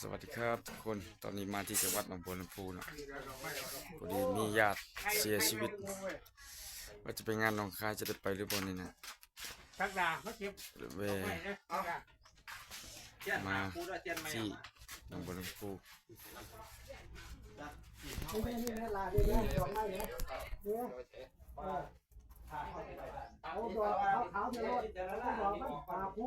สวัสดีครับทุกคนตอนนี้มาที่จังหวัดหนองบัวลำพูเนาะพอดีมีญาติเสียชีวิต ว่าจะไปงานหนองคายจะได้ไปหรือเปล่านี่นะทักดาเขาเก็บเวไม่นะทักดามาที่หนองบัวลำพูนี่นี่นี่ลาเดี๋ยวดอกไม้เนี่ยเนี่ยเอาดอกขาวขาวเนี่ยรถเอาดอกมันหาคู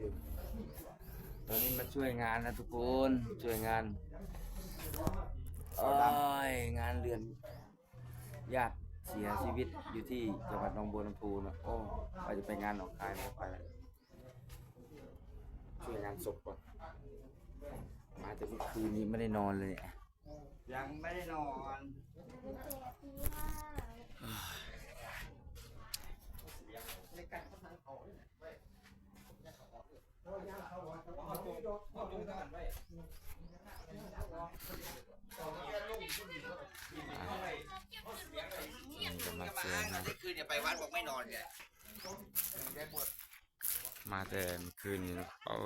ตอนนี้มาช่วยงานนะทุกคนช่วยงานโอ้ยงานเรือนญาติเสียชีวิตอยู่ที่จังหวัดหนองบัวลำพูเนาะโอ้ว่าจะไปงานหนองคายไม่ไปแล้วช่วยงานศพก่อนมาแต่เมื่อคืนนี้ไม่ได้นอนเลยเนี่ยยังไม่ได้นอนนี่กำลังเสียงาน คืนเนี่ย ไปวัดบอกไม่นอนเนี่ยมาแต่เมื่คืนนี้เนาะเอา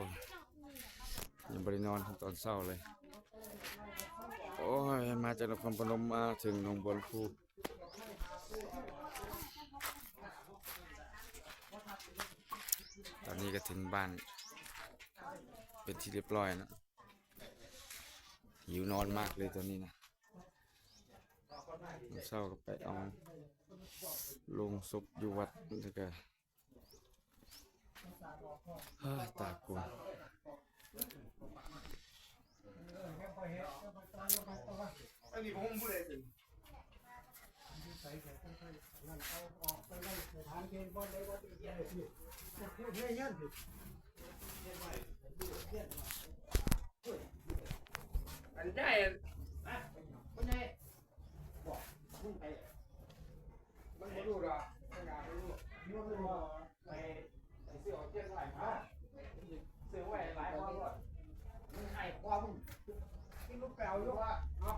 ยังบรินอนถึงตอนเศร้าเลย โอ้ย มาจากนครพนมมาถึงหนองบัวลำพูตอนนี้ก็ถึงบ้าน เป็นที่เรียบร้อยนะหิวนอนมากเลยตอนนี้นะ เศร้าก็ไปเอาลงศพอยู่วัดแล้วก็เฮ้ยตากลัวไอ้นี่ผมพูดเลยสิทานเกณฑ์บอลเลยว่าจะได้สิเที่ยวเที่ยวยันสิอันได้นะคนไหนบอกมึงไปมันไม่รู้หรอกทักดาไม่รู้นี่มันรู้ไปไปเสี่ยวเที่ยงไหลมาซื้อไว้หลายวันก่อนมึงให้ความมึงที่ลูกแก้วอยู่ว่าเนาะ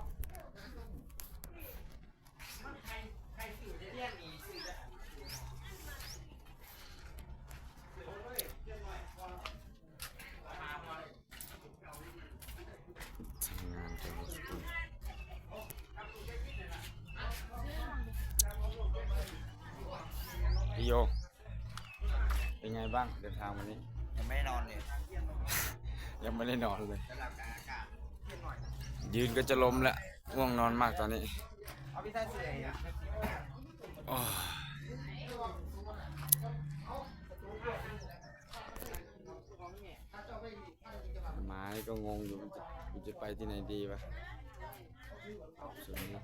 มันใครใครสื่อเที่ยงนี้สื่อจะสื่อไว้เที่ยงหน่อยก่อนมาหน่อย ทำงานจังหวัดสตูล พี่โยเป็นไงบ้างเดินทางวันนี้ ยังไม่ได้นอนเนี่ยยังไม่ได้นอนเลย จะหลับกลางอากาศเที่ยงหน่อยยืนก็จะล้มแล้วง่วงนอนมากตอนนี้เอาพี่ท่านเสียอะโอ้ยหมานี่ก็งงอยู่มันจะมันจะไปที่ไหนดีวะส่วนนี้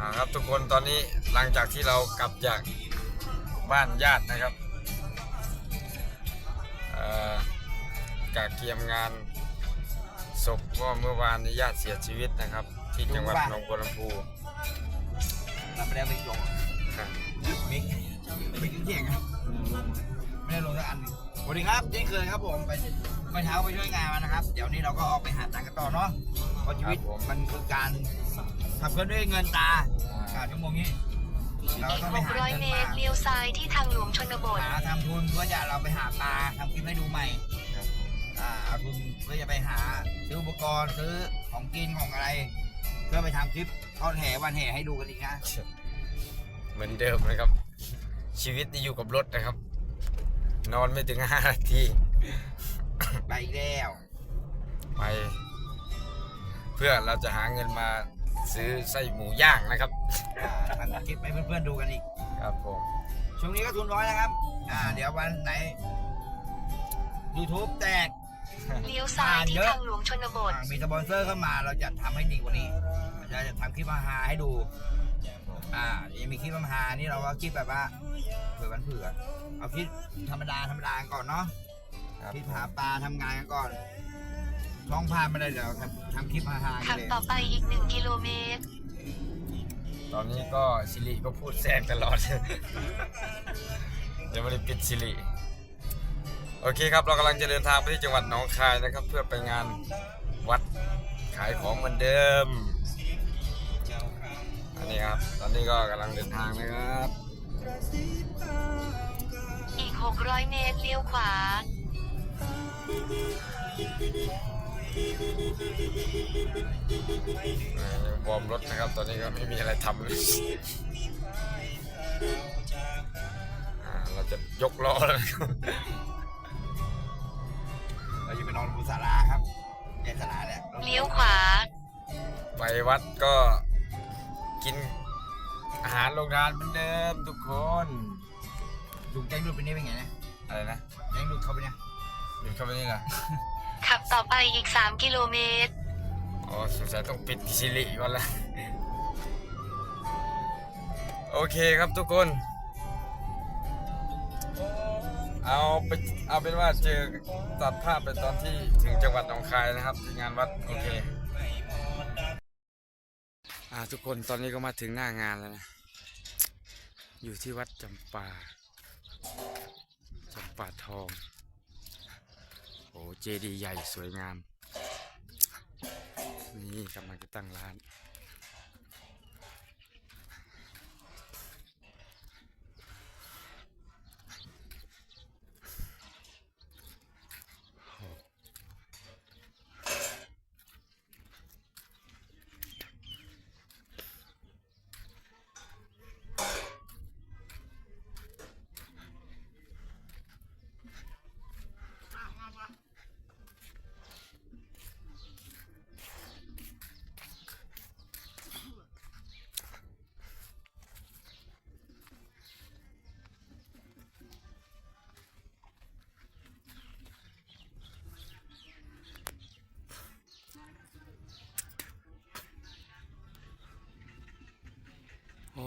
อ่า ครับทุกคนตอนนี้หลังจากที่เรากลับจากบ้านญาตินะครับเอ่อกาเกียมงานศพก็เมื่อวานนี้ญาติเสียชีวิตนะครับ ที่จังหวัดหนองบัวลำพูเราไม่ได้ไปจงครับมิกมิกเที่ยงอะไม่ได้ลงสักอันหนึ่งสวัสดีครับเช่นเคยครับผมไปเมื่อเช้าไปช่วยงานมานะครับ เดี๋ยวนี้เราก็ออกไปหาตังค์กันต่อเนาะ เพราะชีวิตมันคือการทำกันด้วยเงินตาการชั่วโมงนี้ เราอีกต้องไปหาเงิ600นเมมาตรเลี้ยวซ้ายที่ทางหลวงชนบทหาทำทุนเพื่อจะเราไปหาปลาทำคลิปให้ดูใหม่อ่าเอาทุนเพื่อจะไปหาซื้ออุปกรณ์ซื้อของกินของอะไร เพื่อไปทำคลิปทอดแห่วันแห่ให้ดูกันอีกนะ เหมือนเดิมนะครับ ชีวิตนี่อยู่กับรถนะครับ นอนไม่ถึงห้านาที ไปอีกแล้ว ไป เพื่อเราจะหาเงินมาซื้อไส้หมูย่างนะครับ อ่าทำคลิปให้เพื่อนๆดูกันอีก ครับผม ช่วงนี้ก็ทุนน้อยนะครับ อ่า เดี๋ยววันไหน YouTube แตก เลี้ยวซ้ายที่ทางหลวงชนบท อ่ามีสปอนเซอร์เข้ามาเราจะทำให้ดีกว่านี้เราจะทำคลิปมาหาให้ดู อ่ายังมีคลิปมาหานี่เราก็คลิปแบบว่าเผื่อกันเผื่อเอาคลิปธรรมดาธรรมดาก่อนเนาะครับคลิปหาปลาทำงานกันก่อน ท้องพานไม่ได้เดี๋ยวทำทำคลิปมาหากัขันบเลยต่อไปอีกหนึ่งกิโลเมตร ตอนนี้ก็ซิริก็พูดแทรกตลอดยังไม่ได้ปิดซิริโอเคครับ เรากำลังจะเดินทางไปที่จังหวัดหนองคายนะครับ เพื่อไปงานวัดขายของเหมือนเดิม อันนี้ครับ ตอนนี้ก็กำลังเดินทางนะครับ อีก 600 เมตรเลี้ยวขวาอ่า วอร์มรถนะครับ ตอนนี้ก็ไม่มีอะไรทำเลยอ่าเราจะยกล้อแล้วนะครับเราจะไปนอนบนศาลาครับในศาลาเนี่ยเลี้ยวขวา ไปวัดก็กินอาหารโรงทานเหมือนเดิมทุกคนลุงแจ้งดูดไปนี่เป็นไงนะอะไรนะแจ้งดูดเข้าไปเนี่ยหยุดเข้าไปนี่เหรอ ขับต่อไปอีก 3 กิโลเมตร อ๋อสงสัยต้องปิดซิริก่อนละ โอเคครับทุกคน เอาไปเอาเป็นว่าเจอตัดภาพไปตอนที่ถึงจังหวัดหนองคายนะครับที่งานวัด โอเค อ่าทุกคนตอนนี้ก็มาถึงหน้างานแล้วนะ อยู่ที่วัดจำปาจำปาทอง อ้เจดีย์ใหญ่สวยงาม นี่กำลังจะตั้งร้าน โอ้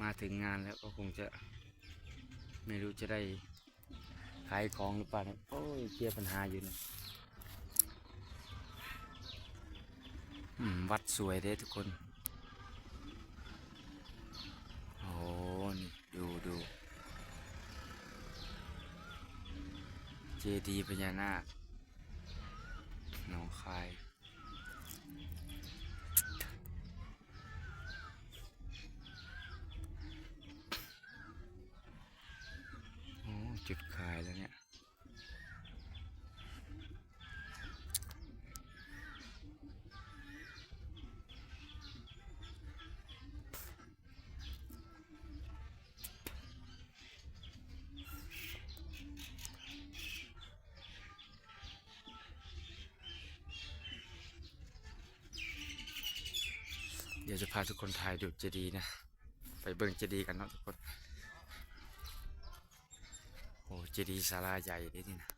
มาถึงงานแล้วก็คงจะ ไม่รู้จะได้ขายของหรือเปล่าเนี่ยโอ้ยเคลียร์ปัญหาอยู่นี่ยอืมวัดสวยเด้ทุกคน โอ้นี่ดูดูเจดีย์พญานาคหนองคาย โอ้จุดขาย แล้วเนี่ย เดี๋ยวจะพาทุกคนถ่ายดูเจดีนะ ไปเบิ่งเจดีกันเนาะทุกคน โอ้ เจดีย์ศาลาใหญ่เลยนี่นะ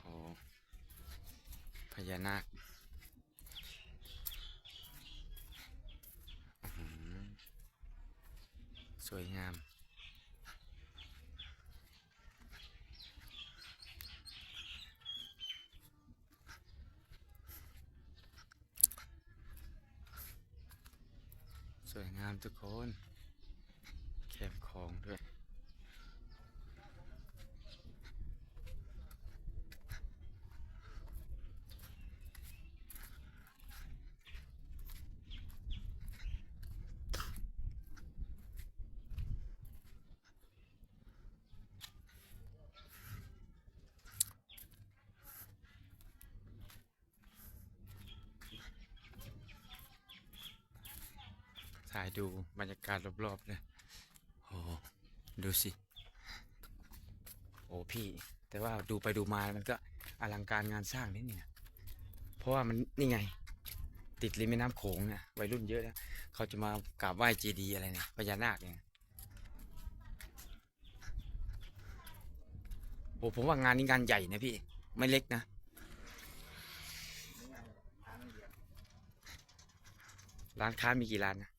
โอ้พญานาคสวยงาม สวยงามทุกคน แคมคลองด้วย ถ่ายดูบรรยากาศรอบๆเลยโอ้โหดูสิ โอ้พี่ แต่ว่าดูไปดูมามันก็อลังการงานสร้างนิดนี่นะเพราะว่ามันนี่ไง ติดริมแม่น้ำโขงเนี่ยวัยรุ่นเยอะนะเขาจะมากราบไหว้เจดีย์อะไรเนี่ยพญานาคเนี่ยโอ้ผมว่างานนี้งานใหญ่นะพี่ ไม่เล็กนะร้านค้ามีกี่ร้านนะ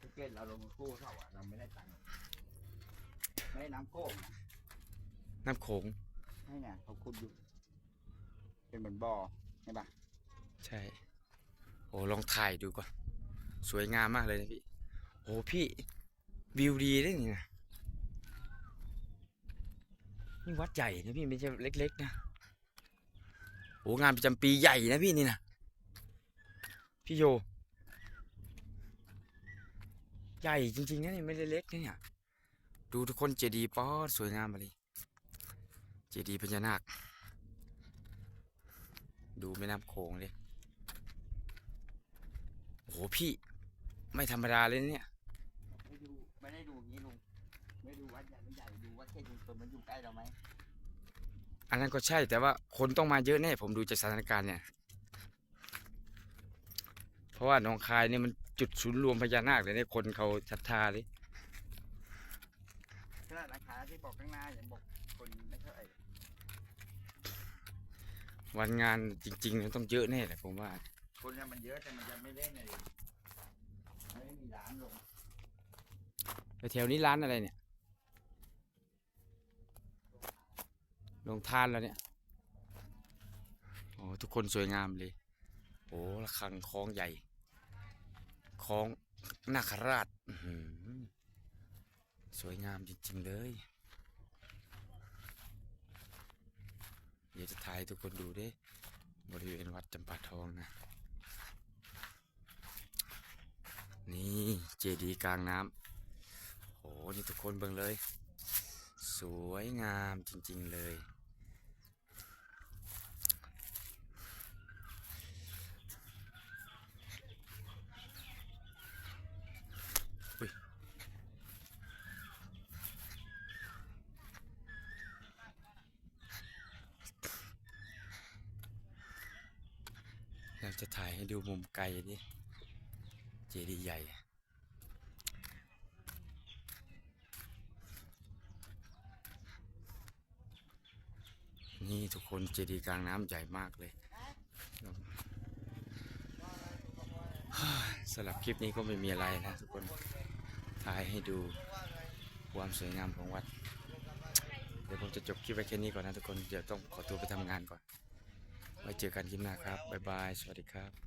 ทิ เก็ตเราลงกู้เท่าอะเราไม่ได้ตังค์ไม่ได้น้ำโก้งนะน้ำโขงให้เนี่ยเขาขุดอยู่เป็นเหมือนบ่อใช่ปะใช่ โอ้ลองถ่ายดูก่อน สวยงามมากเลยนะพี่ โอ้พี่วิวดีได้นี่นะนี่วัดใหญ่นะพี่ไม่ใช่เล็กๆนะโอ้งานประจำปีใหญ่นะพี่นี่นะพี่โย ใหญ่จริงๆนะนี่ไม่ได้เล็กนะเนี่ย ดูทุกคนเจดีย์ป๊อดสวยงามมาเลย เจดีย์พญานาค ดูแม่น้ำโขงเลยโอ้โหพี่ ไม่ธรรมดาเลยนะเนี่ย ไม่ดูไม่ได้ดูอย่างนี้ลุงไม่ดูวัดใหญ่ไม่ใหญ่ดูวัดแค่ชุมชนมันอยู่ใกล้เราไหมอันนั้นก็ใช่แต่ว่าคนต้องมาเยอะแน่ผมดูจากสถานการณ์เนี่ย เพราะว่าหนองคายเนี่ยมัน จุดศูนย์รวมพญานาคเลยเนี่ยคนเขาศรัทธาเลยขนาดราคาที่บอกข้างหน้ายังบอกคนไม่เท่าไหร่วันงานจริงๆมันต้องเยอะแน่แหละผมว่า คนเนี่ยมันเยอะแต่มันยังไม่เล่นเลยไม่มีร้านลงไปแถวนี้ร้านอะไรเนี่ยลงทานแล้วเนี่ยโอ้ทุกคนสวยงามเลย โอ้ระฆังคล้องใหญ่ คล้องนาคราชสวยงามจริง ๆ เลย เดี๋ยวจะถ่ายทุกคนดูด้บริเวณวัดจำปาทองนะ นี่เจดีย์กลางน้ำโอ้นี่ทุกคนเบิ่งเลย สวยงามจริง ๆ เลย อยากจะถ่ายให้ดูมุมไกลดิเจดีย์ใหญ่นี่ทุกคนเจดีย์กลางน้ำใหญ่มากเลยสำหรับคลิปนี้ก็ไม่มีอะไรนะทุกคนถ่ายให้ดูความสวยงามของวัด เดี๋ยวผมจะจบคลิปไว้แค่นี้ก่อนนะทุกคน เดี๋ยวต้องขอตัวไปทำงานก่อน ไว้เจอกันคลิปหน้าครับ บ๊ายบาย สวัสดีครับ